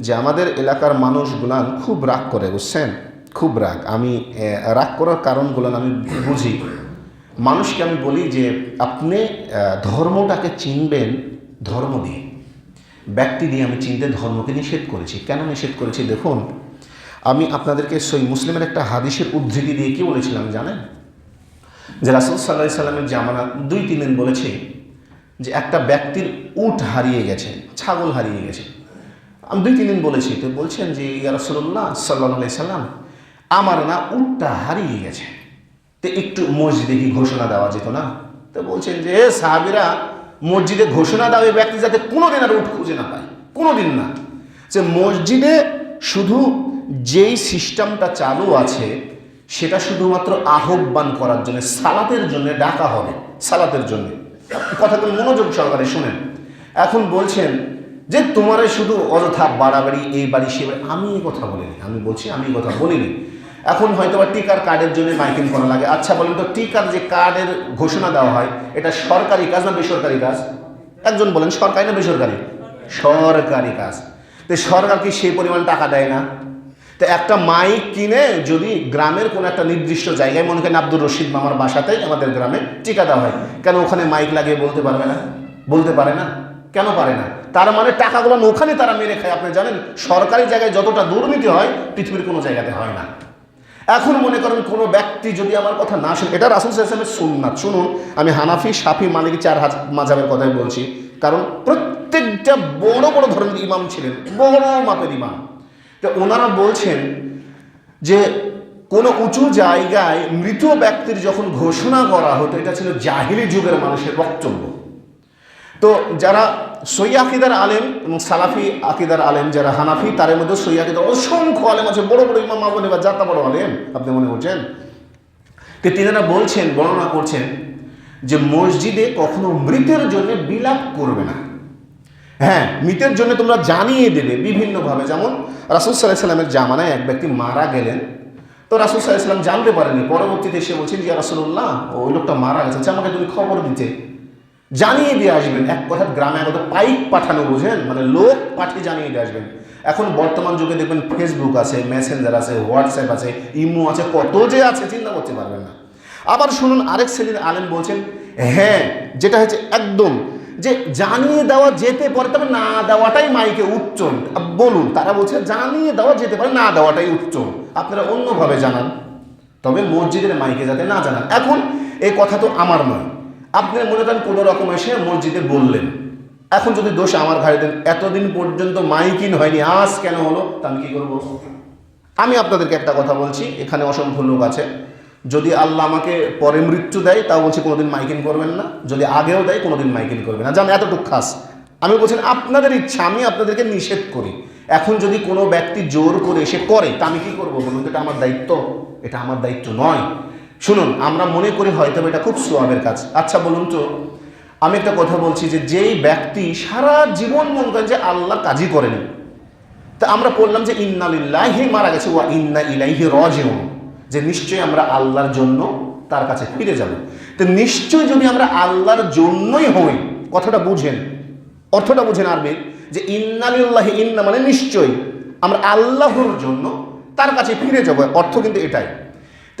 যে আমাদের এলাকার মানুষগুলান খুব রাগ করে, বুঝছেন? খুব রাগ। আমি রাগ করার কারণগুলান আমি বুঝি। মানুষকে আমি বলি যে, আপনি ধর্মটাকে চিনবেন ধর্ম দিয়ে। ব্যক্তি দিয়ে আমি চিনতে ধর্মকে নিষেধ করেছি। কেন নিষেধ করেছি? দেখুন, আমি আপনাদেরকে সই মুসলিমের একটা হাদিসের উদ্ধৃতি দিয়ে কি বলেছিলাম জানেন? যে রাসুল সাল্লাহ সাল্লামের জামানা দুই তিন দিন বলেছে যে, একটা ব্যক্তির উট হারিয়ে গেছে, ছাগল হারিয়ে গেছে। আমি দুই, তিন দিন বলেছি, তো বলছেন যে, ইয়া রসুল্লাহ সাল্লাহ সাল্লাম, আমার না উটটা হারিয়ে গেছে। তো একটু মসজিদে কি ঘোষণা দেওয়া যেত না? তো বলছেন যে সাহাবিরা, মসজিদে ঘোষণা দাও এই ব্যক্তি যাতে কোনোদিন আর উঠ খুঁজে না পায়, কোনোদিন না। যে মসজিদে শুধু যেই সিস্টেমটা চালু আছে, সেটা শুধুমাত্র আহ্বান করার জন্য, সালাতের জন্য ডাকা হবে, সালাতের জন্য। কথাগুলো মনোযোগ সহকারে শুনেন। এখন বলছেন যে তোমারে শুধু অযথা বাড়াবাড়ি, এই বাড়ি, সে বাড়ি, আমি কথা বলিনি। আমি বলছি, আমি কথা বলিনি। এখন হয়তো বা টিকার কার্ডের জন্য মাইকিং করা লাগে। আচ্ছা বলেন তো, টিকার যে কার্ডের ঘোষণা দেওয়া হয়, এটা সরকারি কাজ না বেসরকারি কাজ? একজন বলেন, সরকারি না বেসরকারি? সরকারি কাজ। তো সরকার কি সেই পরিমাণ টাকা দেয় না? তো একটা মাইক কিনে যদি গ্রামের কোনো একটা নির্দিষ্ট জায়গায়, মনে করেন আব্দুর রশিদ মামার বাসাতেই আমাদের গ্রামে টিকা দেওয়া হয়, কেন ওখানে মাইক লাগিয়ে বলতে পারবে না? বলতে পারে না? কেন পারে না? তার মানে টাকাগুলো ওখানে তারা মেরে খায়। আপনি জানেন, সরকারি জায়গায় যতটা দুর্নীতি হয়, পৃথিবীর কোনো জায়গাতে হয় না। এখন মনে করেন কোনো ব্যক্তি যদি আমার কথা না শুনে, এটা রাসুল সাহেবের সুন্নাত। শুনুন, আমি হানাফি সাফি মালিক চার হাজ মাঝাবের কথাই বলছি। কারণ প্রত্যেকটা বড় বড় ধরনের ইমাম ছিলেন, বড় মাপের ইমাম। তো ওনারা বলছেন যে, কোনো উঁচু জায়গায় মৃত ব্যক্তির যখন ঘোষণা করা হতো, এটা ছিল জাহিলি যুগের মানুষের বক্তব্য। তো যারা সই আকিদার আলেম এবং সালাফি আকিদার আলেম, যারা হানাফি তার মধ্যে সই আকিদার অসংখ্য আলেম আছে, বড় বড় ইমাম মামুন বা যাতা বড় আলেম, আপনি মনে করছেন? তো তিনারা বলছেন, বর্ণনা করছেন যে মসজিদে কখনো মৃতের জন্য বিলাপ করবে না। হ্যাঁ মৃতের জন্য তোমরা জানিয়ে দেবে বিভিন্নভাবে। যেমন রাসুল সাল্লাহ সাল্লামের জামানায় এক ব্যক্তি মারা গেলেন। তো রাসুল সাল্লাহ সাল্লাম জানতে পারেনি পরবর্তীতে এসে বলছেন যে রাসুল্লাহ ওই লোকটা মারা গেছে, আমাকে তুমি খবর দিতে। জানিয়ে দিয়ে আসবেন। এক কথা গ্রামে এক কথা পাইক পাঠানো বুঝেন মানে লোক পাঠিয়ে জানিয়ে দিয়ে আসবেন। এখন বর্তমান যুগে দেখবেন ফেসবুক আছে মেসেঞ্জার আছে হোয়াটসঅ্যাপ আছে ইমো আছে, কত যে আছে, চিন্তা করতে পারবেন না। আবার শুনুন, আরেক শ্রেণির আলেম বলছেন হ্যাঁ যেটা হচ্ছে একদম, যে জানিয়ে দেওয়া যেতে পারে, তবে না দেওয়াটাই মাইকে উচ্চ বলুন, তারা বলছে, জানিয়ে দেওয়া যেতে পারে, না দেওয়াটাই উচ্চ আপনারা অন্যভাবে জানান, তবে মসজিদের মাইকে যাতে না জানান। এখন এই কথা তো আমার নয়। আপনি মনে করেন কোনো রকম এসে মসজিদে বললেন। এখন যদি দোষ আমার ঘাড়ে দেন, এতদিন পর্যন্ত মাইকিন হয়নি, আজ কেন হলো, তা আমি কি করব? আমি আপনাদেরকে একটা কথা বলছি, এখানে অসংখ্য লোক আছে। যদি আল্লাহ আমাকে পরে মৃত্যু দেয়, তাও বলছি কোনোদিন মাইকিন করবেন না। যদি আগেও দেয়, কোনোদিন মাইকিন করবেন না। জান, এতটুকু খাস। আমি বলছেন আপনাদের ইচ্ছা, আমি আপনাদেরকে নিষেধ করি। এখন যদি কোনো ব্যক্তি জোর করে এসে করে, তা আমি কি করব বলুন এটা আমার দায়িত্ব? এটা আমার দায়িত্ব নয়। শুনুন, আমরা মনে করি হয়তো এটা খুব সোয়াবের কাজ। আচ্ছা বলুন তো, আমি একটা কথা বলছি যে যেই ব্যক্তি সারা জীবন মন করেন যে আল্লাহ কাজই করেনি, তা আমরা বললাম যে ইন্নালিল্লাহি মারা গেছে, ওয়া ইন্না ইলাইহি রাজিউন। যে নিশ্চয়ই আমরা আল্লাহর জন্য তার কাছে ফিরে যাব। তো নিশ্চয়ই যদি আমরা আল্লাহর জন্যই হই, কথাটা বুঝেন, অর্থটা বুঝেন আরবি, যে ইন্নালিল্লাহি ইন্না মানে নিশ্চয়ই, আমরা আল্লাহর জন্য তার কাছে ফিরে যাব, অর্থ কিন্তু এটাই।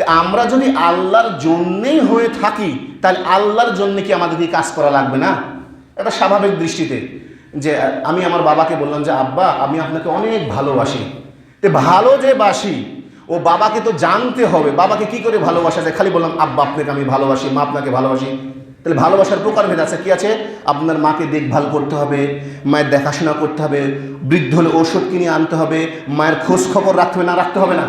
আমরা যদি আল্লাহর জন্যেই হয়ে থাকি, তাহলে আল্লাহর জন্য কি আমাদেরকে কাজ করা লাগবে না? এটা স্বাভাবিক দৃষ্টিতে যে আমি আমার বাবাকে বললাম যে, আব্বা, আমি আপনাকে অনেক ভালোবাসি। তো ভালো যে বাসি, ও বাবাকে তো জানতে হবে। বাবাকে কি করে ভালোবাসা যায়? খালি বললাম, আব্বা, আপনাকে আমি ভালোবাসি, মা আপনাকে ভালোবাসি। তাহলে ভালোবাসার প্রকার প্রকারভেদ আছে, কি আছে? আপনার মাকে দেখভাল করতে হবে, মায়ের দেখাশোনা করতে হবে, বৃদ্ধ হলে ওষুধ কিনে আনতে হবে, মায়ের খোঁজ খবর রাখতে হবে, না রাখতে হবে না?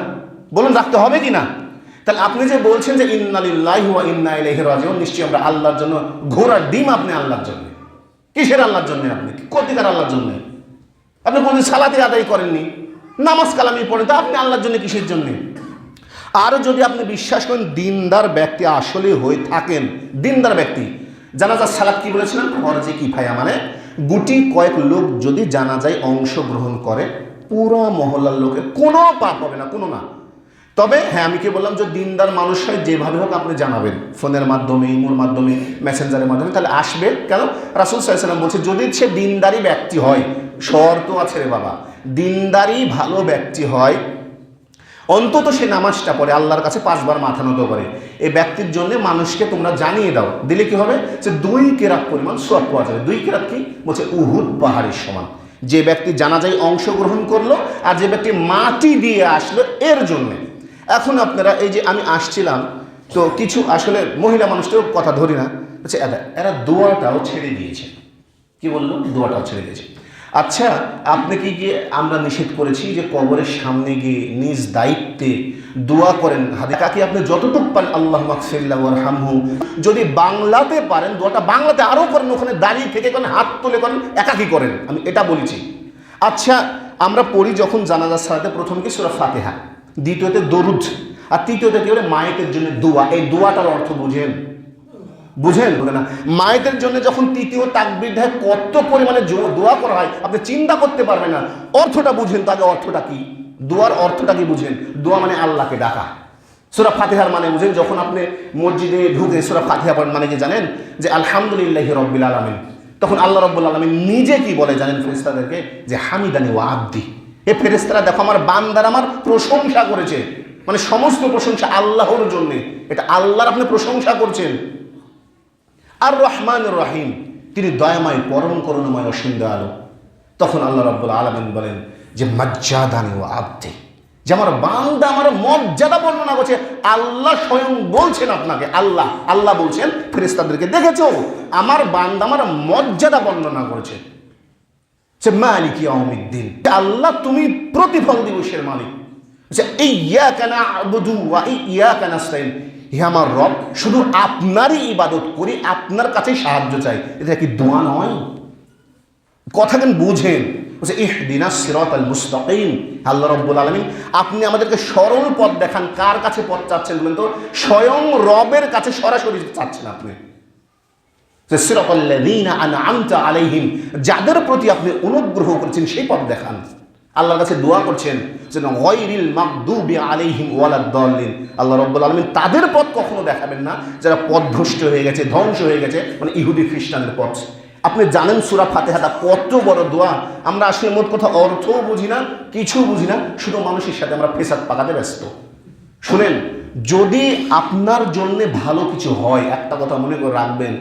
বলুন, রাখতে হবে কি না? তাহলে আপনি যে বলছেন যে ইন্নালিল্লাহি ইন্না ইলাইহি নিশ্চয়ই আমরা আল্লাহর জন্য ঘোড়ার ডিম আপনি আল্লাহর জন্য। কিসের আল্লাহর জন্য আপনি? কতিকার আল্লাহর জন্য? আপনি কোনদিন সালাতে আদায় করেননি? নামাজ কালামি পড়েন, তা আপনি আল্লাহর জন্য কিসের জন্য? আরও যদি আপনি বিশ্বাস করেন দিনদার ব্যক্তি আসলে হয়ে থাকেন, দিনদার ব্যক্তি, জানাজার সালাদ কি বলেছিলেন ফরজে কি ভাইয়া মানে গুটি কয়েক লোক যদি জানাজায় অংশগ্রহণ করে, পুরো মহল্লার লোকের কোনো পাপ হবে না, কোনো না। তবে হ্যাঁ আমি কি বললাম যে দিনদার মানুষ হয় যেভাবে হোক আপনি জানাবেন। ফোনের মাধ্যমে, ইমোর মাধ্যমে মেসেঞ্জারের মাধ্যমে, তাহলে আসবে। কেন? রাসুল সাল্লাম বলছে, যদি সে দিনদারি ব্যক্তি হয়, শর্ত আছে রে বাবা, দিনদারি ভালো ব্যক্তি হয়, অন্তত সে নামাজটা পড়ে, আল্লাহর কাছে পাঁচবার মাথা নত করে। এই ব্যক্তির জন্য মানুষকে তোমরা জানিয়ে দাও। দিলে কি হবে? যে দুই কেরাত পরিমাণ সব পাওয়া যাবে। দুই কেরাত কি? বলছে উহুদ পাহাড়ের সমান। যে ব্যক্তি জানাজায় অংশগ্রহণ করল, আর যে ব্যক্তি মাটি দিয়ে আসলো, এর জন্যে। এখন আপনারা এই যে আমি আসছিলাম, তো কিছু আসলে মহিলা মানুষটাও কথা ধরি না। বলছে এরা এরা দোয়াটাও ছেড়ে দিয়েছে। কি বলল? দোয়াটাও ছেড়ে দিয়েছে। আচ্ছা আপনি কি গিয়ে আমরা নিষেধ করেছি যে কবরের সামনে গিয়ে নিজ দায়িত্বে দোয়া করেন? হাতে কাকে আপনি যতটুকু পারেন, আল্লাহ মাকসিল্লাহ হামহু যদি বাংলাতে পারেন, দোয়াটা বাংলাতে আরও করেন, ওখানে দাঁড়িয়ে থেকে করেন, হাত তুলে করেন, একাকি করেন। আমি এটা বলেছি। আচ্ছা আমরা পড়ি যখন জানাজার সালাতে প্রথম কি? সুরা ফাতেহা। দ্বিতীয়তে দরুদ। আর তৃতীয়তে কি বলে? মায়েদের জন্য দোয়া। এই দোয়াটার অর্থ বুঝেন। বুঝেন? বলে না। মায়েদের জন্য যখন তৃতীয় তাকবির দেয়, কত পরিমাণে দোয়া করা হয়, আপনি চিন্তা করতে পারবেন না। অর্থটা বুঝেন তাকে অর্থটা কি? দোয়ার অর্থটা কি বুঝেন? দোয়া মানে আল্লাহকে ডাকা। সুরা ফাতিহার মানে বুঝেন, যখন আপনি মসজিদে ঢুকে সুরা ফাতিহা পড়েন মানে কি জানেন? যে আলহামদুলিল্লাহ রব্বিল আলমিন। তখন আল্লাহ রব্বুল আলমিন নিজে কি বলে জানেন ফেরেস্তাদেরকে যে হামিদানি ও আব্দি। এ ফেরেস্তারা দেখো আমার বান্দার আমার প্রশংসা করেছে। মানে সমস্ত প্রশংসা আল্লাহর জন্যে। এটা আল্লাহর আপনি প্রশংসা করছেন। আর রহমান রহিম, তিনি দয়াময়, পরম করুণাময় অসীম দয়ালু। তখন আল্লাহ রাব্বুল আলমিন বলেন যে, মজ্জাদানি ও আব্দে। যে আমার বান্দা আমার মর্যাদা বর্ণনা করছে। আল্লাহ স্বয়ং বলছেন আপনাকে, আল্লাহ আল্লাহ বলছেন ফেরেস্তাদেরকে দেখেছ? আমার বান্দা আমার মর্যাদা বর্ণনা করেছে। সে মালিক ইয়াউমিদ্দিন। আল্লাহ তুমি প্রতিফল দিবসের মালিক। যে ইয়া কেনা আবুদু ওয়া ইয়া কেনা স্টাইল হে আমার রব, শুধু আপনারই ইবাদত করি, আপনার কাছেই সাহায্য চাই। এটা কি দোয়া নয়? কথা কেন বুঝেন। বলছে, ইহদিনা সিরাত আল মুস্তাকিম। আল্লাহ রব্বুল আলমিন, আপনি আমাদেরকে সরল পথ দেখান। কার কাছে পথ চাচ্ছেন বলেন তো? স্বয়ং রবের কাছে সরাসরি চাচ্ছেন আপনি। যে আলাইহিম, যাদের প্রতি আপনি অনুগ্রহ করেছেন, সেই পথ দেখান। আল্লাহর কাছে দোয়া করছেন যেন আলাইহিম আল্লাহ রাব্বুল আলামিন তাদের পথ কখনো দেখাবেন না, যারা পথভ্রষ্ট হয়ে গেছে, ধ্বংস হয়ে গেছে মানে ইহুদি খ্রিস্টানের পথ। আপনি জানেন সূরা ফাতিহাটা কত বড় দোয়া? আমরা আসলে মোট কথা অর্থও বুঝি না কিছু বুঝি না, শুধু মানুষের সাথে আমরা ফেসাদ পাকাতে ব্যস্ত। শুনেন, যদি আপনার জন্য ভালো কিছু হয়, একটা কথা মনে করে রাখবেন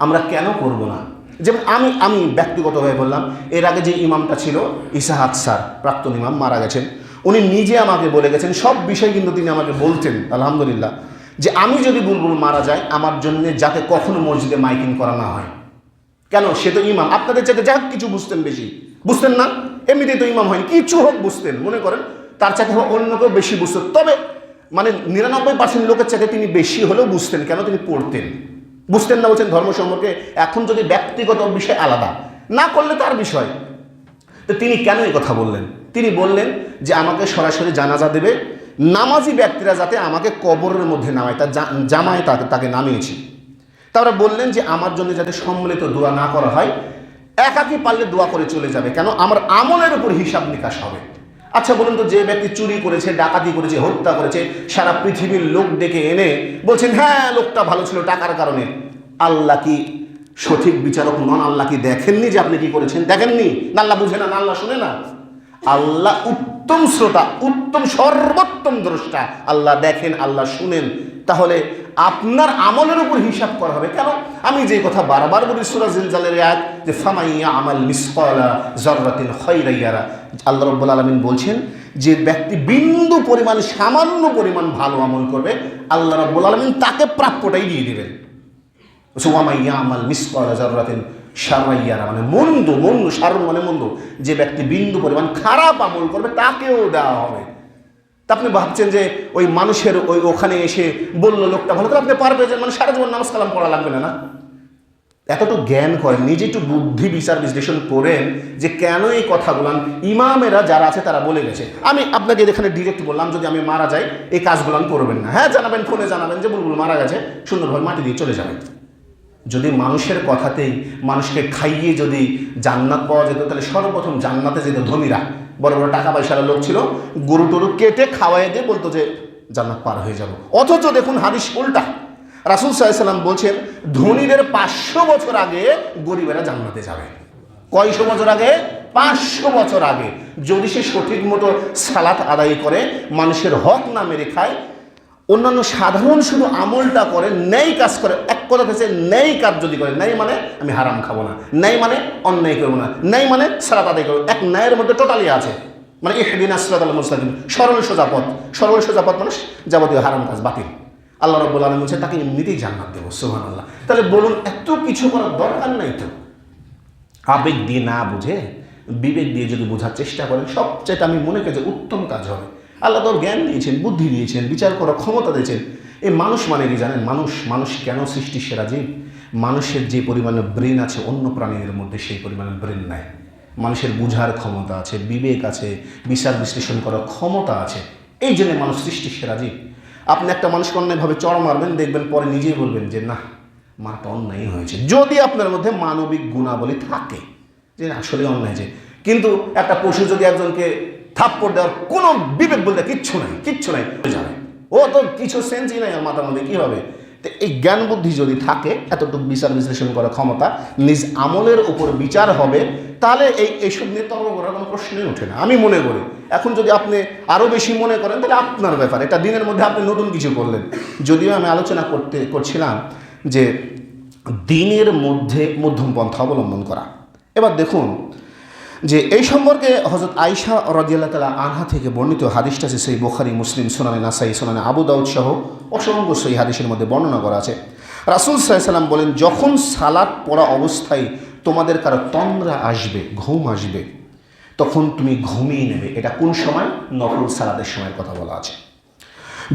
আমরা কেন করব না? যেমন আমি আমি ব্যক্তিগতভাবে বললাম, এর আগে যে ইমামটা ছিল, ইসাহাত স্যার, প্রাক্তন ইমাম, মারা গেছেন। উনি নিজে আমাকে বলে গেছেন, সব বিষয় কিন্তু তিনি আমাকে বলতেন, আলহামদুলিল্লাহ, যে আমি যদি বুলবুল মারা যায় আমার জন্য যাতে কখনো মসজিদে মাইকিং করা না হয়। কেন? সে তো ইমাম, আপনাদের চাইতে যা কিছু বুঝতেন বেশি। বুঝতেন না? এমনিতেই তো ইমাম হয়নি। কিছু হোক বুঝতেন, মনে করেন, তার চাইতে হোক অন্য কেউ বেশি বুঝতেন তবে মানে নিরানব্বই পার্সেন্ট লোকের চাইতে তিনি বেশি হলেও বুঝতেন, কেন তিনি পড়তেন? বুঝতেন না বলছেন ধর্ম সম্পর্কে, এখন যদি ব্যক্তিগত বিষয় আলাদা, না করলে তার বিষয়। তো তিনি কেন এই কথা বললেন? তিনি বললেন যে আমাকে সরাসরি জানাজা দেবে, নামাজি ব্যক্তিরা যাতে আমাকে কবরের মধ্যে নামায়, তার জামায় তাকে তাকে নামিয়েছি। তারা বললেন যে আমার জন্য যাতে সম্মিলিত দোয়া না করা হয়, একাকি পারলে দোয়া করে চলে যাবে, কেন? আমার আমলের উপর হিসাব নিকাশ হবে। আচ্ছা বলুন তো, যে ব্যক্তি চুরি করেছে, ডাকাতি করেছে, হত্যা করেছে, সারা পৃথিবীর লোক ডেকে এনে বলছেন হ্যাঁ লোকটা ভালো ছিল টাকার কারণে। আল্লাহ কি সঠিক বিচারক নন? আল্লাহ কি দেখেননি যে আপনি কি করেছেন? দেখেননি? না আল্লাহ বুঝে না আল্লাহ শুনে না। আল্লাহ উত্তম শ্রোতা, উত্তম, সর্বোত্তম দ্রষ্টা। আল্লাহ দেখেন, আল্লাহ শুনেন। তাহলে আপনার আমলের উপর হিসাব করা হবে। কেন? আমি যে কথা বারবার বলি সুরা জিলজালের এক যে ফামাইয়া আমাল মিসকালা জররাতিন খৈরাইয়ারা আল্লাহ রব্বুল আলমিন বলছেন যে ব্যক্তি বিন্দু পরিমাণ, সামান্য পরিমাণ ভালো আমল করবে, আল্লাহ রব্বুল আলমিন তাকে প্রাপ্যটাই দিয়ে দেবেন। সুয়ামাইয়া আমাল মিসকালা জররাতিন সারাইয়ারা মানে মন্দ মন্দ সারুন মানে মন্দ। যে ব্যক্তি বিন্দু পরিমাণ খারাপ আমল করবে, তাকেও দেওয়া হবে। তা আপনি ভাবছেন যে ওই মানুষের ওই ওখানে এসে বলল লোকটা ভালো করে আপনি পারবে যে মানে সারা জীবন নামাজ কালাম পড়া লাগবে না না? এতটুকু জ্ঞান করেন, নিজে একটু বুদ্ধি বিচার বিশ্লেষণ করেন যে কেন এই কথাগুলান ইমামেরা যারা আছে, তারা বলে গেছে। আমি আপনাকে এখানে ডিরেক্ট বললাম, যদি আমি মারা যাই, এই কাজগুলান করবেন না। হ্যাঁ জানাবেন, ফোনে জানাবেন যে বুলবুল মারা গেছে, সুন্দরভাবে মাটি দিয়ে চলে যাবেন। যদি মানুষের কথাতেই মানুষকে খাইয়ে যদি জান্নাত পাওয়া যেত, তাহলে সর্বপ্রথম জান্নাতে যেত ধনীরা। বড় বড় টাকা পয়সার লোক ছিল গরু টরু কেটে খাওয়াই দিয়ে বলতো যে, জান্নাত পার হয়ে যাব। অথচ দেখুন হাদিস উল্টা। রাসুল সাল্লাম বলছেন, ধনীদের পাঁচশো বছর আগে গরিবেরা জান্নাতে যাবে। কয়শো বছর আগে? পাঁচশো বছর আগে। যদি সে সঠিক মতো সালাত আদায় করে, মানুষের হক না মেরে খায় অন্যান্য সাধারণ শুধু আমলটা করে, ন্যায় কাজ করে, এক কথা হচ্ছে ন্যায় কাজ যদি করে, ন্যায় মানে আমি হারাম খাব না, ন্যায় মানে অন্যায় করব না, ন্যায় মানে সালাত আদায় করব, এক ন্যায়ের মধ্যে টোটালি আছে। মানে ইহদিন আসরাত আল মুস্তাকিম, সরল সোজা পথ, সরল সোজা পথ মানে যাবতীয় হারাম কাজ বাতিল। আল্লাহ রব্বুল আলম বলছে, তাকে এমনিতেই জান্নাত দেবো সোহান আল্লাহ তাহলে বলুন, এত কিছু করার দরকার নাই তো? আবেগ দিয়ে না বুঝে, বিবেক দিয়ে যদি বোঝার চেষ্টা করেন সবচেয়ে আমি মনে করি যে উত্তম কাজ হবে। আল্লাহ তোর জ্ঞান দিয়েছেন, বুদ্ধি দিয়েছেন, বিচার করার ক্ষমতা দিয়েছেন। এই মানুষ মানে কি জানেন? মানুষ মানুষ কেন সৃষ্টি সেরা জীব? মানুষের যে পরিমাণে ব্রেন আছে, অন্য প্রাণীদের মধ্যে সেই পরিমাণে ব্রেন নাই। মানুষের বুঝার ক্ষমতা আছে, বিবেক আছে, বিচার বিশ্লেষণ করার ক্ষমতা আছে। এই জন্য মানুষ সৃষ্টি সেরা জীব। আপনি একটা মানুষকে অন্যায়ভাবে চড় মারবেন, দেখবেন পরে নিজেই বলবেন যে, না, মারটা অন্যায় হয়েছে। যদি আপনার মধ্যে মানবিক গুণাবলী থাকে, যে আসলে অন্যায় যে, কিন্তু একটা পশু যদি একজনকে থাপ্পড় দেওয়ার কোনো বিবেক বলতে কিচ্ছু নাই কিচ্ছু নাই যাবে ও তো কিছু সেন্সই নাই আর মাথার মধ্যে, কী হবে? তো এই জ্ঞান বুদ্ধি যদি থাকে, এতটুকু বিচার বিশ্লেষণ করার ক্ষমতা, নিজ আমলের উপর বিচার হবে, তাহলে এই এইসব নিয়ে তর্ক করার কোনো প্রশ্নই ওঠে না। আমি মনে করি, এখন যদি আপনি আরও বেশি মনে করেন, তাহলে আপনার ব্যাপার। এটা দিনের মধ্যে আপনি নতুন কিছু করলেন। যদিও আমি আলোচনা করতে, করছিলাম যে দিনের মধ্যে মধ্যম পন্থা অবলম্বন করা। এবার দেখুন যে এই সম্পর্কে হজরত আইসা রদিয়াল্লাহ তালা আনহা থেকে বর্ণিত হাদিসটা আছে সেই বোখারি, মুসলিম, সোনানে নাসাই, সোনানে আবু দাউদ সহ অসংখ্য সেই হাদিসের মধ্যে বর্ণনা করা আছে। রাসুল সাল্লাম বলেন, যখন সালাদ পড়া অবস্থায় তোমাদের কারও তন্দ্রা আসবে, ঘুম আসবে, তখন তুমি ঘুমিয়ে নেবে। এটা কোন সময়? নফল সালাদের সময়ের কথা বলা আছে।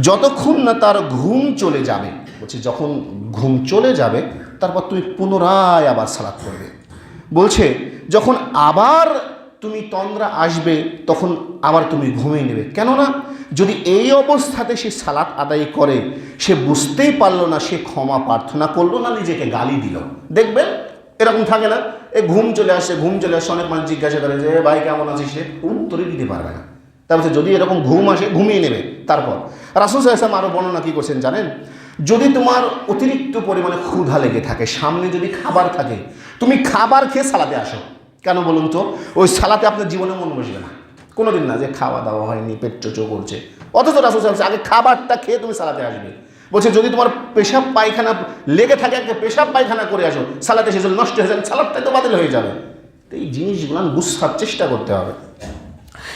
যতক্ষণ না তার ঘুম চলে যাবে, বলছে যখন ঘুম চলে যাবে, তারপর তুমি পুনরায় আবার সালাদ করবে বলছে যখন আবার তুমি তন্দ্রা আসবে, তখন আবার তুমি ঘুমিয়ে নেবে। কেননা, যদি এই অবস্থাতে সে সালাত আদায় করে, সে বুঝতেই পারল না, সে ক্ষমা প্রার্থনা করল না, নিজেকে গালি দিল। দেখবেন, এরকম থাকে না? এ ঘুম চলে আসে, ঘুম চলে আসে, অনেক মানুষ জিজ্ঞাসা করে যে, "এ ভাই, কেমন আছিস? সে উত্তরই দিতে পারবে না। তারপর যদি এরকম ঘুম আসে, ঘুমিয়ে নেবে। তারপর রাসুল সাহেব আরও বর্ণনা কী করছেন জানেন? যদি তোমার অতিরিক্ত পরিমাণে ক্ষুধা লেগে থাকে, সামনে যদি খাবার থাকে, তুমি খাবার খেয়ে সালাতে আসো। কেন বলুন তো? ওই সালাতে আপনার জীবনে মন বসবে না। কোনোদিন না যে খাওয়া দাওয়া হয়নি, পেট চোচো করছে। অথচ রাসুল সাহেব আগে খাবারটা খেয়ে তুমি সালাতে আসবে। বলছে, যদি তোমার পেশাব পায়খানা লেগে থাকে, একটা পেশাব পায়খানা করে আসো, সালাতে হলে নষ্ট হয়ে যাবে সালাদটাই তো বাতিল হয়ে যাবে। তো এই জিনিসগুলো বুঝার চেষ্টা করতে হবে।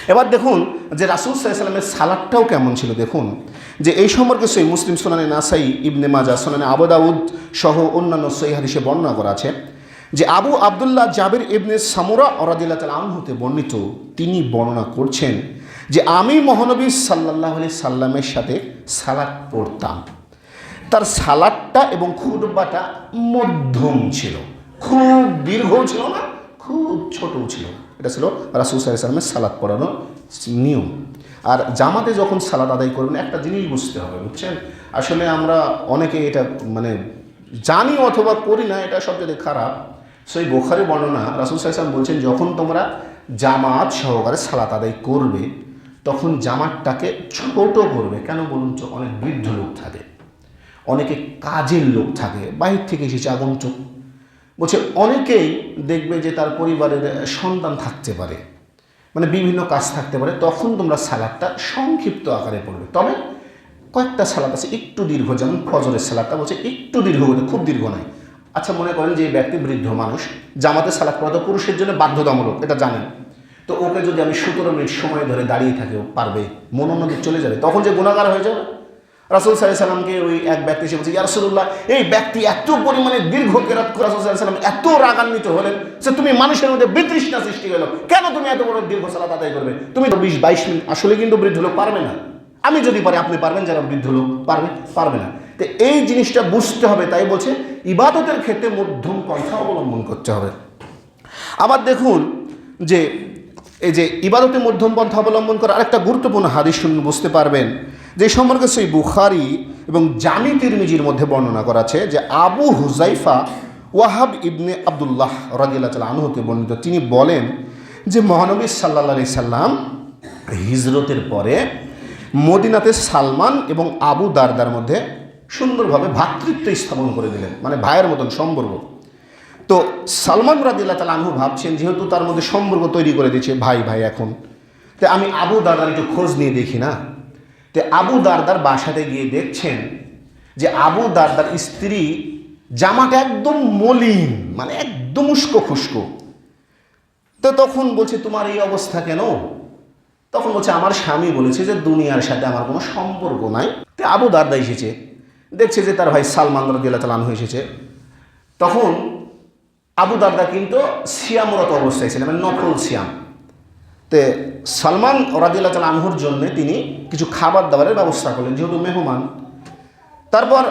এবার দেখুন যে রাসুল সাল্লামের সালাদটাও কেমন ছিল, দেখুন। যে এই সম্পর্কে সেই মুসলিম সোনানে নাসাই, ইবনে মাজা, সোনানে আবুদাউদ সহ অন্যান্য সই হাদিসে বর্ণনা করা আছে যে আবু আবদুল্লাহ জাবির ইবনে সামুরা অরাদিল্লা তাল আনহুতে বর্ণিত, তিনি বর্ণনা করছেন যে আমি মহানবী সাল্লাহ আলি সাল্লামের সাথে সালাদ পড়তাম। তার সালাদটা এবং খুরবাটা মধ্যম ছিল, খুব দীর্ঘও ছিল না, খুব ছোটও ছিল না। এটা ছিল রাসুল সাল্লামের সালাদ পড়ানোর নিয়ম। আর জামাতে যখন সালাদ আদায় করবেন, একটা জিনিস বুঝতে হবে, বুঝছেন? আসলে আমরা অনেকে এটা মানে জানি অথবা করি না, এটা সবচেয়ে খারাপ। সেই বোখারি বর্ণনা রাসুল সাল্লাম বলছেন, যখন তোমরা জামাত সহকারে সালাত আদায় করবে, তখন জামাতটাকে ছোট করবে। কেন বলুন তো? অনেক বৃদ্ধ লোক থাকে, অনেকে কাজের লোক থাকে, বাহির থেকে এসেছে আগন্তুক বলছে, অনেকেই দেখবে যে তার পরিবারের সন্তান থাকতে পারে মানে বিভিন্ন কাজ থাকতে পারে, তখন তোমরা সালাদটা সংক্ষিপ্ত আকারে পড়বে। তবে কয়েকটা সালাদ আছে, একটু দীর্ঘ, যেমন ফজরের সালাদটা বলছে, একটু দীর্ঘ বলে খুব দীর্ঘ নয়। আচ্ছা মনে করেন যে ব্যক্তি বৃদ্ধ মানুষ, জামাতে সালাদ পড়া তো পুরুষের জন্য বাধ্যতামূলক, এটা জানেন। তো ওকে যদি আমি সতেরো মিনিট সময় ধরে দাঁড়িয়ে থাকি পারবে মন অন্যদিক চলে যাবে, তখন যে গুণাগার হয়ে যাবে। রাসুল সাল্লাহ সাল্লামকে ওই এক ব্যক্তি এসে বলছে ইয়ারসুল্লাহ এই ব্যক্তি এত পরিমাণে দীর্ঘ কেরাত করে রাসুল সাল্লাহ সাল্লাম এত রাগান্বিত হলেন যে তুমি মানুষের মধ্যে বিতৃষ্ণা সৃষ্টি হলো। কেন তুমি এত বড় দীর্ঘ সালাত আদায় করবে? তুমি তো বিশ, বাইশ মিনিট, আসলে কিন্তু বৃদ্ধ লোক পারবে না। আমি যদি পারি, আপনি পারবেন? যারা বৃদ্ধ লোক পারবে পারবে না। তো এই জিনিসটা বুঝতে হবে, তাই বলছে, ইবাদতের ক্ষেত্রে মধ্যম পন্থা অবলম্বন করতে হবে। আবার দেখুন যে, এই যে ইবাদতে মধ্যম পন্থা অবলম্বন করা আরেকটা গুরুত্বপূর্ণ হাদিস শুনুন বুঝতে পারবেন। যে সম্পর্কে সেই বুখারি এবং জামি তিরমিজির মধ্যে বর্ণনা করা আছে যে আবু হুজাইফা ওয়াহাব ইবনে আবদুল্লাহ রাজিল্লা তাল আনহতে বর্ণিত। তিনি বলেন যে মহানবী সাল্লা সাল্লাম হিজরতের পরে মদিনাতে সালমান এবং আবু দারদার মধ্যে সুন্দরভাবে ভ্রাতৃত্ব স্থাপন করে দিলেন মানে ভাইয়ের মতন সম্পর্ক। তো সালমান রাদিল্লা তালা আনহু ভাবছেন যেহেতু তার মধ্যে সম্পর্ক তৈরি করে দিয়েছে ভাই ভাই এখন, তো আমি আবু দারদার একটু খোঁজ নিয়ে দেখি না। তো আবু দারদার বাসাতে গিয়ে দেখছেন যে আবু দারদার স্ত্রী জামাটা একদম মলিন মানে একদম উস্কো খুস্কো। তো তখন বলছে, তোমার এই অবস্থা কেন? তখন বলছে, আমার স্বামী বলেছে যে দুনিয়ার সাথে আমার কোনো সম্পর্ক নাই। তে আবু দারদা এসেছে, দেখছে যে তার ভাই সালমান রাদিল্লাহ তালান এসেছে। তখন আবু দারদা কিন্তু সিয়ামরত অবস্থায় ছিলেন মানে নকল সিয়াম। তে সালমান রাদিল্লাহ তালা আনহুর জন্য তিনি কিছু খাবার দাবারের ব্যবস্থা করলেন, যেহেতু মেহমান। তারপর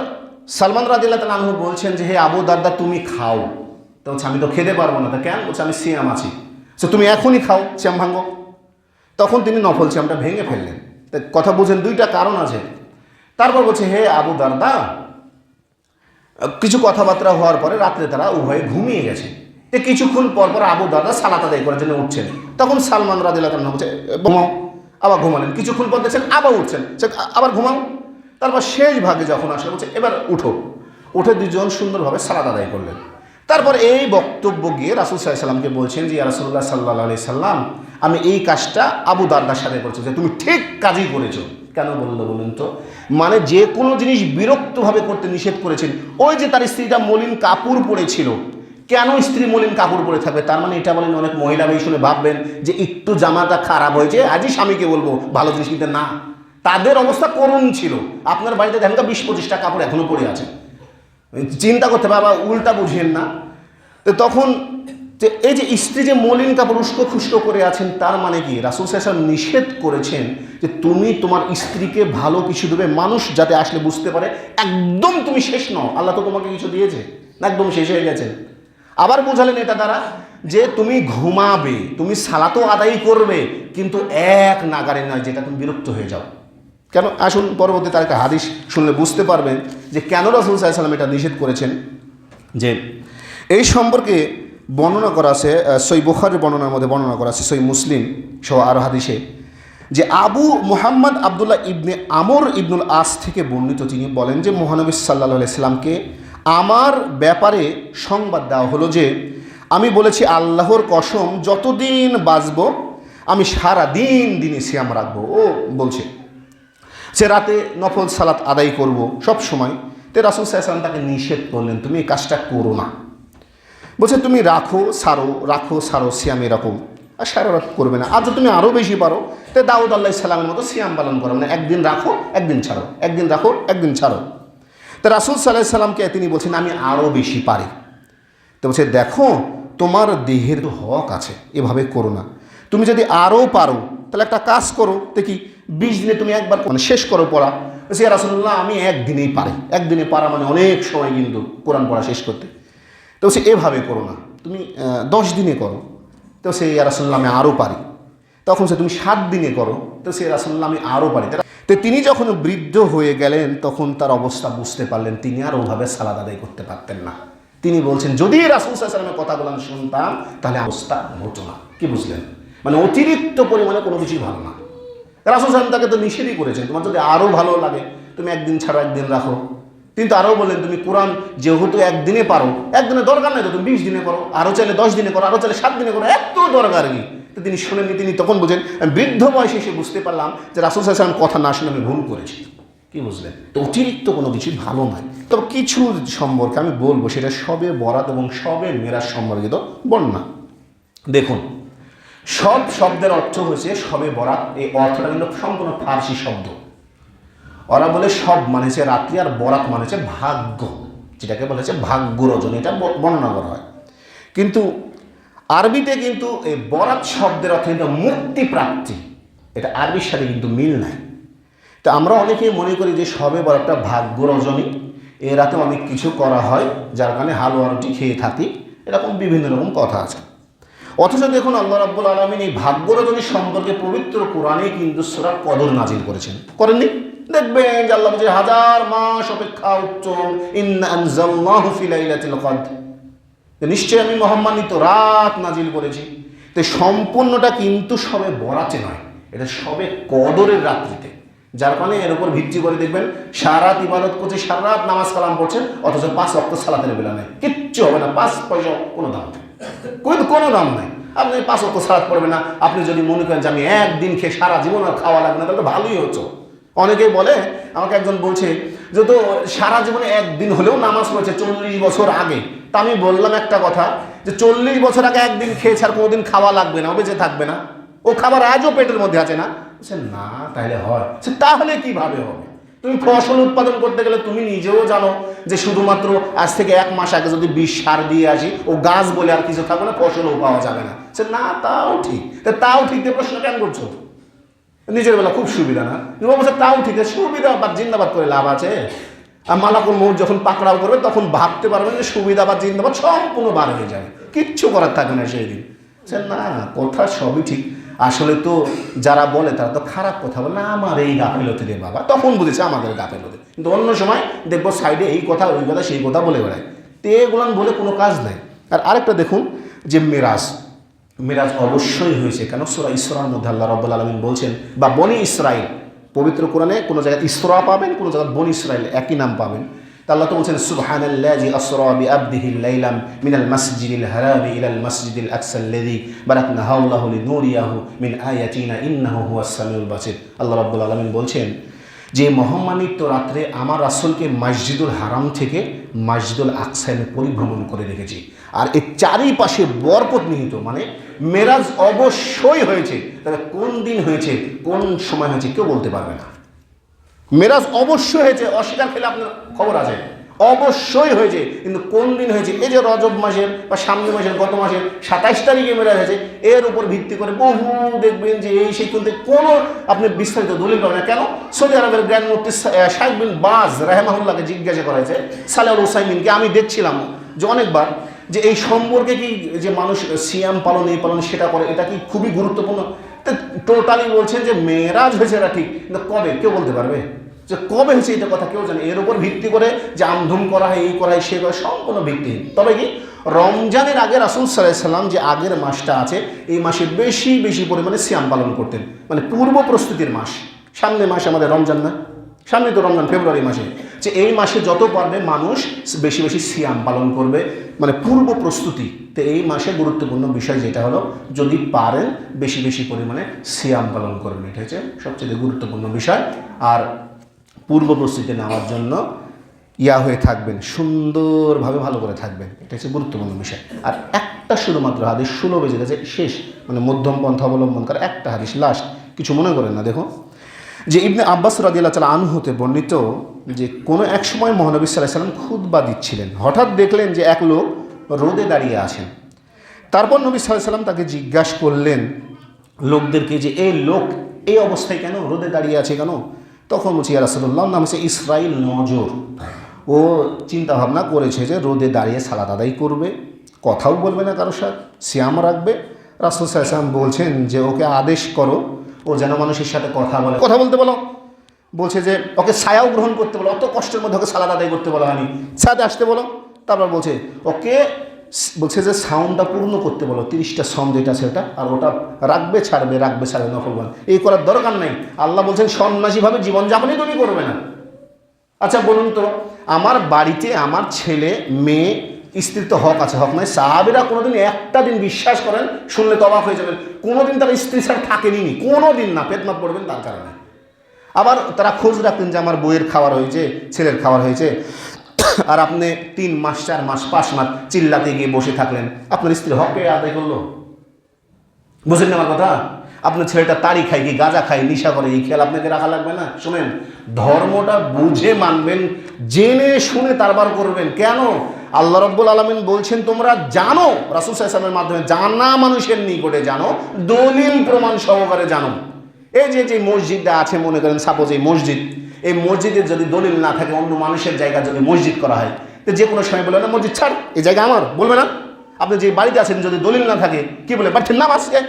সালমান রাদিল্লাহ তালা আনহু বলছেন যে, হে আবু দারদা, তুমি খাও। তো আমি তো খেতে পারব না। তা কেন? বলছে, আমি সিয়াম আছি। সে তুমি এখনই খাও সিয়াম ভাঙ্গো। তখন তিনি নফল সিয়ামটা ভেঙে ফেললেন। তা কথা বুঝেন, দুইটা কারণ আছে। তারপর বলছে, হে আবু দারদা, কিছু কথাবার্তা হওয়ার পরে রাত্রে তারা উভয়ে ঘুমিয়ে গেছে। তো কিছুক্ষণ পর পর আবু দাদা সালাত আদায় করার জন্য উঠছেন। তখন সালমান রাদিল্লাহ বলছে, ঘুমাও। আবার ঘুমালেন। কিছুক্ষণ পর দেখছেন আবার উঠছেন। আবার ঘুমাও। তারপর শেষ ভাগে যখন আসলে, বলছে, এবার উঠো। উঠে দুজন সুন্দরভাবে সালাত আদায় করলেন। তারপর এই বক্তব্য গিয়ে রাসুল সাল্লামকে বলছেন যে রাসুল্লাহ সাল্লাহ আলি সাল্লাম, আমি এই কাজটা আবু দারদার সাথে করছি। যে তুমি ঠিক কাজই করেছ। কেন বলল বলুন তো? মানে যে কোনো জিনিস বিরক্তভাবে করতে নিষেধ করেছেন। ওই যে তার স্ত্রীটা মলিন কাপড় পরেছিল কেন স্ত্রী মলিন কাপড় পরে থাকবে? তার মানে এটা বলেন অনেক মহিলা এই শুনে ভাববেন যে একটু জামাটা খারাপ হয়েছে, আজই স্বামীকে বলব, ভালো জিনিস কিনতে না। তাদের অবস্থা করুণ ছিল। আপনার বাড়িতে দেখেন তো বিশ পঁচিশটা কাপড় এখনও পড়ে আছে। চিন্তা করতে বাবা, উল্টা বুঝেন না। তো তখন যে এই যে স্ত্রী যে মলিন কাপড়, উস্কো খুস্কো করে আছেন, তার মানে কি? রাসুল সাহেব নিষেধ করেছেন যে তুমি তোমার স্ত্রীকে ভালো কিছু দেবে, মানুষ যাতে আসলে বুঝতে পারে, একদম তুমি শেষ নও। আল্লাহ তো তোমাকে কিছু দিয়েছে, একদম শেষ হয়ে গেছে। আবার বোঝালেন এটা দ্বারা যে তুমি ঘুমাবে, তুমি সালাতো আদায় করবে, কিন্তু এক নাগারে নয় যেটা তুমি বিরক্ত হয়ে যাও। কেন? আসুন পরবর্তী তার একটা হাদিস শুনলে বুঝতে পারবেন যে কেন রাসুল সাল্লাম এটা নিষেধ করেছেন। যে এই সম্পর্কে বর্ণনা করা আছে সই বুখারের বর্ণনার মধ্যে বর্ণনা করা আছে, সই মুসলিম সহ আরও হাদিসে, যে আবু মুহাম্মদ আবদুল্লাহ ইবনে আমর ইবনুল আস থেকে বর্ণিত তিনি বলেন যে মহানবী সাল্লাহ সাল্লামকে আমার ব্যাপারে সংবাদ দেওয়া হলো যে, আমি বলেছি আল্লাহর কসম, যতদিন বাঁচব, আমি সারা দিন দিনই সিয়াম রাখব। ও বলছে, সে রাতে নফল সালাত আদায় করব সব সময়। তে রাসুল সাহসালাম তাকে নিষেধ করলেন, তুমি এই কাজটা করো না। বলছে, তুমি রাখো, সারো রাখো, সারো, সিয়াম এরকম। আর সারা রাত করবে না। আর যদি তুমি আরও বেশি পারো, তে দাউদ আল্লাহ সালামের মতো সিয়াম পালন করো। মানে একদিন রাখো, একদিন ছাড়ো, একদিন রাখো, একদিন ছাড়ো। তো রাসুল সাল্লাহ সাল্লামকে তিনি বলছেন, আমি আরও বেশি পারি। তো বলছে, দেখো, তোমার দেহের হক আছে, এভাবে করো না। তুমি যদি আরও পারো, তাহলে একটা কাজ করো, দেখি, বিশ দিনে তুমি একবার মানে শেষ করো পড়া। বলছে রাসুল্লাহ আমি একদিনেই পারি। একদিনে পারা মানে অনেক সময় কিন্তু কোরআন পড়া শেষ করতে। তো সে এভাবে করো না। তুমি দশ দিনে করো। তো সে রাসুল্লাহ আমি আরও পারি। তখন সে তুমি সাত দিনে করো। তো সে রাসুল্লাহ আমি আরও পারি। তো তিনি যখন বৃদ্ধ হয়ে গেলেন, তখন তার অবস্থা বুঝতে পারলেন, তিনি আর ওভাবে সালাদ আদায় করতে পারতেন না। তিনি বলছেন, যদি রাসুল সাল্লামের কথাগুলো আমি শুনতাম, তাহলে অবস্থা হতো না। কি বুঝলেন? মানে অতিরিক্ত পরিমাণে কোনো কিছুই ভালো না। রাসুল সাল্লাম তাকে তো নিষেধই করেছেন, তোমার যদি আরও ভালো লাগে, তুমি একদিন ছাড়া, একদিন রাখো। কিন্তু আরও বললেন, তুমি কোরআন যেহেতু একদিনে পারো, একদিনে দরকার নেই তো, তুমি বিশ দিনে করো আরও চাইলে দশ দিনে করো আরও চাইলে সাত দিনে করো, এত দরকার কি? তো তিনি শোনেননি তিনি তখন বুঝেন বৃদ্ধ বয়সে এসে বুঝতে পারলাম যে রাসুল সাল্লাম কথা না শুনে আমি ভুল করেছি। কি বুঝলেন? তো অতিরিক্ত কোনো কিছুই ভালো নয়। তবে কিছু সম্পর্কে আমি বলব, সেটা সবে বরাত এবং সবে মেরাজ সম্পর্কিত বন্যা দেখুন, সব শব্দের অর্থ হয়েছে সবে বরাত। এই অর্থটা কিন্তু সম্পূর্ণ ফার্সি শব্দ। ওরা বলে সব মানেছে রাত্রি আর বরাত মানেছে ভাগ্য, যেটাকে বলেছে ভাগ্য রজনী এটা বর্ণনা করা হয়। কিন্তু আরবিতে কিন্তু এই বরাত শব্দের অর্থ কিন্তু মুক্তি প্রাপ্তি এটা আরবির সাথে কিন্তু মিল নাই। তো আমরা অনেকেই মনে করি যে সবে বরাতটা ভাগ্য রজনী। এ রাতে অনেক কিছু করা হয়, যার কারণে হালুয়া রুটি খেয়ে থাকি। এরকম বিভিন্ন রকম কথা আছে। অথচ দেখুন আল্লাহ রাব্বুল আলমিন এই ভাগ্য রজনী সম্পর্কে পবিত্র কোরআনে কিন্তু সুরা কদর নাজিল করেছেন। করেননি? দেখবেন যে আল্লাহ হাজার মাস অপেক্ষা উত্তম। ইন্না তো নিশ্চয়ই আমি মহাম্মানিত রাত নাজিল করেছি। তো সম্পূর্ণটা কিন্তু সবে বরাতে নয়, এটা সবে কদরের রাত্রিতে। যার কারণে এর উপর ভিত্তি করে দেখবেন সারা ইবাদত করছে সারা রাত নামাজ কালাম পড়ছেন, অথচ পাঁচ অক্ট সালাতের বেলা নেই। কিচ্ছু হবে না, পাঁচ পয়সা কোনো দাম নেই। কোনো দাম নেই। আপনি পাঁচ অক্ট সালাত পড়বেন না, আপনি যদি মনে করেন যে আমি একদিন খেয়ে সারা জীবন আর খাওয়া লাগবে না, তাহলে ভালোই হতো। অনেকেই বলে, আমাকে একজন বলছে, যে তো সারা জীবনে একদিন হলেও নামাজ পড়েছে চল্লিশ বছর আগে। তা আমি বললাম একটা কথা, যে চল্লিশ বছর আগে একদিন খেয়েছে আর কোনোদিন খাওয়া লাগবে না ও বেঁচে থাকবে না। ও খাবার আজও পেটের মধ্যে আছে না। বলছে, না তাহলে হয়। সে তাহলে কীভাবে হবে? তুমি ফসল উৎপাদন করতে গেলে তুমি নিজেও জানো যে শুধুমাত্র আজ থেকে এক মাস আগে যদি বিষ সার দিয়ে আসি, ও গাছ বলে আর কিছু থাকবে না, ফসলও পাওয়া যাবে না। সে না, তাও ঠিক। তাও ঠিক দিয়ে প্রশ্ন কেন করছ? নিজের বেলা খুব সুবিধা না। যুব বলছে তাও ঠিক আছে, সুবিধা বা জিন্দাবাদ করে লাভ আছে। আর মালাকুল মৌত যখন পাকড়াও করবে, তখন ভাবতে পারবেন যে সুবিধা বা জিন্দাবাদ সম্পূর্ণ বার হয়ে যাবে। কিচ্ছু করার থাকে না সেই দিন। না, কথা সবই ঠিক। আসলে তো যারা বলে, তারা তো খারাপ কথা বলে, না, আমার এই গাফিলতি রে বাবা। তখন বুঝেছে আমাদের গাফিলতি কিন্তু অন্য সময় দেখব সাইডে এই কথা, ওই কথা, সেই কথা বলে বেড়ায়। তো এগুলান বলে কোনো কাজ নাই। আর আরেকটা দেখুন, যে মেরাজ। মিরাজ অবশ্যই হয়েছে। কেন? সুরা ইসরার মধ্যে আল্লাহ রব্বুল আলমিন বলছেন, বা বনি ইসরাইল, পবিত্র কোরআনে কোনো জায়গায় ইসরা পাবেন, কোনো জায়গায় বনি ইসরাইল একই নাম পাবেন। তা আল্লাহ তো বলছেন সুবহানাল্লাজি আসরা বিআবদিহি লাইলাম মিনাল মাসজিদিল হারামি ইলাল মাসজিদিল আকসাল্লাযী বারাকনা হাওলাহু লিনুরিয়াহু মিন আয়াতিনা ইন্নাহু হুয়াস সামিউল বাসির। আল্লাহ রাব্বুল আলামিন বলছেন যে মহামানিত্য রাত্রে আমার রাসুলকে মসজিদুল হারাম থেকে মসজিদুল আকসাইনে পরিভ্রমণ করে রেখেছি। আর এর চারিপাশে বরকত নিহিত মানে মেরাজ অবশ্যই হয়েছে। তাহলে কোন দিন হয়েছে, কোন সময় হয়েছে, কেউ বলতে পারবে না। মেরাজ অবশ্যই হয়েছে, অস্বীকার খেলে আপনার খবর আছে। অবশ্যই হয়েছে। কিন্তু কোন দিন হয়েছে? এই যে রজব মাসের বা সামনে মাসের গত মাসের সাতাইশ তারিখে মেরাজ হয়েছে এর উপর ভিত্তি করে বহু দেখবেন যে এই সেই কিন্তু কোনো আপনি বিস্তারিত দলিল পাবেন না। কেন? সৌদি আরবের গ্র্যান্ড মুফতি শাহেদ বিন বাজ রাহেমাহুল্লাহকে জিজ্ঞাসা করা হয়েছে সালাহ হুসাইমিনকে আমি দেখছিলাম যে অনেকবার যে এই সম্পর্কে কি যে মানুষ সিয়াম পালন, এই পালন, সেটা করে, এটা কি খুবই গুরুত্বপূর্ণ? টোটালি বলছেন যে মেয়েরাজ হয়েছে এটা ঠিক, কিন্তু কবে? কেউ বলতে পারবে? যে কবে হয়েছে এটা কথা কেউ জানে এর উপর ভিত্তি করে যে আমধুম করা হয়, এই করা হয়, সে করা সম্পূর্ণ ভিত্তিহীন তবে কি? রমজানের আগে রাসুল সাল্লাম যে আগের মাসটা আছে, এই মাসে বেশি বেশি পরিমাণে সিয়াম পালন করতেন। মানে পূর্ব প্রস্তুতির মাস। সামনে মাস আমাদের রমজান না? সামনে তো রমজান, ফেব্রুয়ারি মাসে। যে এই মাসে যত পারবে মানুষ বেশি বেশি সিয়াম পালন করবে। মানে পূর্ব প্রস্তুতি। তো এই মাসে গুরুত্বপূর্ণ বিষয় যেটা হলো, যদি পারেন বেশি বেশি পরিমাণে সিয়াম পালন করবেন। এটা হচ্ছে সবচেয়ে গুরুত্বপূর্ণ বিষয়। আর পূর্ব প্রস্তুতি নেওয়ার জন্য ইয়া হয়ে থাকবেন, সুন্দরভাবে ভালো করে থাকবেন। এটা হচ্ছে গুরুত্বপূর্ণ বিষয়। আর একটা শুধুমাত্র হাদিস ষোলো বেজে গেছে শেষ। মানে মধ্যম পন্থা অবলম্বন করে, একটা হাদিস লাস্ট কিছু মনে করেন না দেখো যে ইবনে আব্বাস রাদিয়াল্লাহ তালা আনহুতে বর্ণিত যে কোনো এক সময় মহানবী সাল্লাহ সাল্লাম খুদবা দিচ্ছিলেন। হঠাৎ দেখলেন যে এক লোক রোদে দাঁড়িয়ে আছেন। তারপর নবী সাল্লাহ সাল্লাম তাকে জিজ্ঞাসা করলেন, লোকদেরকে যে এই লোক, এই অবস্থায় কেন রোদে দাঁড়িয়ে আছে কেন? তখন বলছি রাসুল্লাহ নাম হচ্ছে ইসরাইল নজর। ও চিন্তা ভাবনা করেছে যে রোদে দাঁড়িয়ে সালাদ আদায় করবে, কথাও বলবে না কারোর সাথে শ্যাম রাখবে। রাসুল সাল্লাম বলছেন যে, ওকে আদেশ করো, ও যেন মানুষের সাথে কথা বলে। কথা বলতে বলো। বলছে যে, ওকে ছায়াও গ্রহণ করতে বলো, অত কষ্টের মধ্যে ওকে সালাদ আদায় করতে বলো হয়নি। ছাদে আসতে বলো। তারপর বলছে, ওকে বলছে যে সাউন্ডটা পূর্ণ করতে বলো, তিরিশটা সম যেটা সেটা, আর ওটা রাখবে, ছাড়বে রাখবে, ছাড়বে নফলবান এই করার দরকার নাই। আল্লাহ বলছেন, সন্ন্যাসীভাবে জীবনযাপনই তুমি করবে না। আচ্ছা বলুন তো, আমার বাড়িতে আমার ছেলে, মেয়ে স্ত্রীর তো হক আছে, হক নয়। সাহাবিরা কোনোদিন একটা দিন বিশ্বাস করেন, শুনলে তো অবাক হয়ে যাবেন। কোনোদিন তারা স্ত্রী ছাড়া থাকেনি কোনো দিন না পেটমাত পড়বেন তার কারণে। আবার তারা খোঁজ রাখতেন যে আমার বইয়ের খাবার হয়েছে, ছেলের খাবার হয়েছে। আর আপনি তিন মাস, চার মাস, পাঁচ মাস চিল্লাতে গিয়ে বসে থাকলেন। আপনার স্ত্রী হকে আদায় করল? বুঝলেন আমার কথা? আপনার ছেলেটা তাড়ি খায় কি গাঁজা খায়, নিশা করে, এই খেয়াল আপনাকে রাখা লাগবে না? শুনেন, ধর্মটা বুঝে মানবেন, জেনে শুনে তারবার করবেন। কেন? আল্লাহ রব্বুল আলমিন বলছেন, তোমরা জানো, রাসুল সাহেবের মাধ্যমে জানা মানুষের নিকটে জানো, দলিল প্রমাণ সহকারে জানো। এই যে যে মসজিদটা আছে, মনে করেন সাপোজ এই মসজিদ এই মসজিদের যদি দলিল না থাকে, অন্য মানুষের জায়গা যদি মসজিদ করা হয়, তো যে কোনো সময় বলে, না, মসজিদ ছাড়, এই জায়গা আমার, বলবে না? আপনি যে বাড়িতে আছেন, যদি দলিল না থাকে, কি বলে বাড়ির নাম আসছে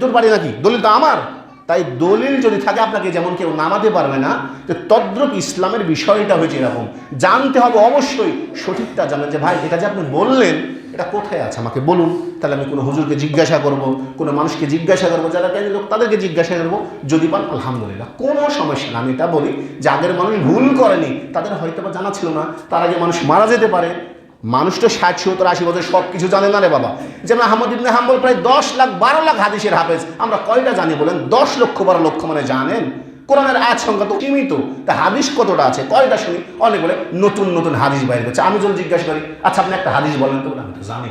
তোর বাড়ি নাকি? দলিল তো আমার। তাই দলিল যদি থাকে, আপনাকে যেমন কেউ নামাতে পারবে না যে তদ্রুপ ইসলামের বিষয়টা হয়েছে এরকম। জানতে হবে অবশ্যই সঠিকটা জানেন যে, ভাই, এটা যে আপনি বললেন, এটা কোথায় আছে? আমাকে বলুন। তাহলে আমি কোনো হুজুরকে জিজ্ঞাসা করব, কোনো মানুষকে জিজ্ঞাসা করব, যারা জ্ঞানী লোক তাদেরকে জিজ্ঞাসা করব, যদি পান, আলহামদুলিল্লাহ। কোনো সমস্যা না, আমি এটা বলি যে আগের মানুষ ভুল করেনি, তাদের হয়তো বা জানা ছিল না, তার আগে মানুষ মারা যেতে পারে। মানুষ তো ষাট, সত্তর, আশি বছর সব কিছু জানে না রে বাবা। যেমন আহমদ ইবনে হাম্বল প্রায় দশ লাখ, বারো লাখ হাদিসের হাফেজ। আমরা কয়টা জানি বলেন? দশ লক্ষ, বারো লক্ষ মানে জানেন? কোরআনের আজ সংখ্যা তো সীমিত। তা হাদিস কতটা আছে? কয়টা শুনি? অনেক বলে নতুন নতুন হাদিস বাইর করছে। আমি যদি জিজ্ঞাসা করি আচ্ছা আপনি একটা হাদিস বলেন তো আমি তো জানি।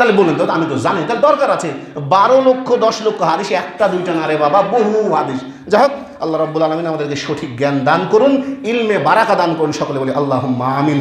তাহলে বলেন তো, আমি তো জানি তার দরকার আছে। বারো লক্ষ, দশ লক্ষ হাদিস একটা, দুইটা না রে বাবা, বহু হাদিস। যাই হোক, আল্লাহ রব্বুল আলমিন আমাদেরকে সঠিক জ্ঞান দান করুন, ইলমে বারাকা দান করুন, সকলে বলি আল্লাহ আমিন।